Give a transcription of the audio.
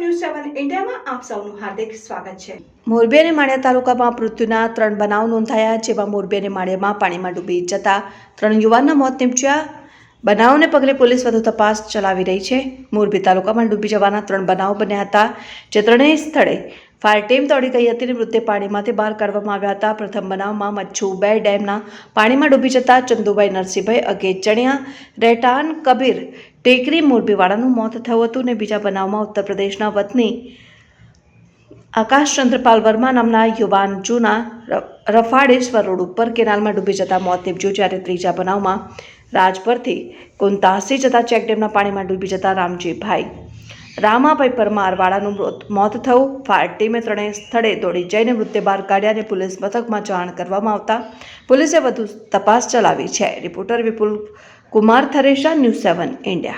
News સેવન ઇન્ડિયામાં આપ સૌનું હાર્દિક સ્વાગત છે. મોરબી અને માળિયા તાલુકામાં મૃત્યુના ત્રણ બનાવ નોંધાયા, જેમાં મોરબી અને માળિયામાં પાણીમાં ડૂબી જતા ત્રણ યુવાનના મોત નીપજ્યા. બનાવને પગલે પોલીસ વધુ તપાસ ચલાવી રહી છે. મોરબી તાલુકામાં ડૂબી જવાના ત્રણ બનાવ બન્યા હતા. જે ત્રણેય સ્થળે ફાયર ટીમ દોડી ગઈ હતી અને મૃતદેહ પાણીમાંથી બહાર કાઢવામાં આવ્યા હતા. પ્રથમ બનાવમાં મચ્છુ બે ડેમના પાણીમાં ડૂબી જતા ચંદુભાઈ નરસિંહભાઈ અગેચણિયા રેટાન કબીર, ટેકરી, મોરબીવાળાનું મોત થયું હતું અને બીજા બનાવમાં ઉત્તર પ્રદેશના વતની આકાશચંદ્ર પાલ વર્મા નામના યુવાન જૂના રફાડેશ્વર રોડ ઉપર કેનાલમાં ડૂબી જતા મોત નીપજ્યું, જ્યારે ત્રીજા બનાવમાં રાજપરથી કુંતાસી જતા ચેકડેમના પાણીમાં ડૂબી જતા રામજીભાઈ રામાભાઈ પરમારવાળાનું મૃત- થયું. ફાયર ટીમે ત્રણેય સ્થળે દોડી જઈને મૃતદેહ બહાર કાઢ્યા અને પોલીસ મથકમાં જાણ કરવામાં આવતા પોલીસે વધુ તપાસ ચલાવી છે. Reporter Vipul Kumar Tharesha, news seven, India.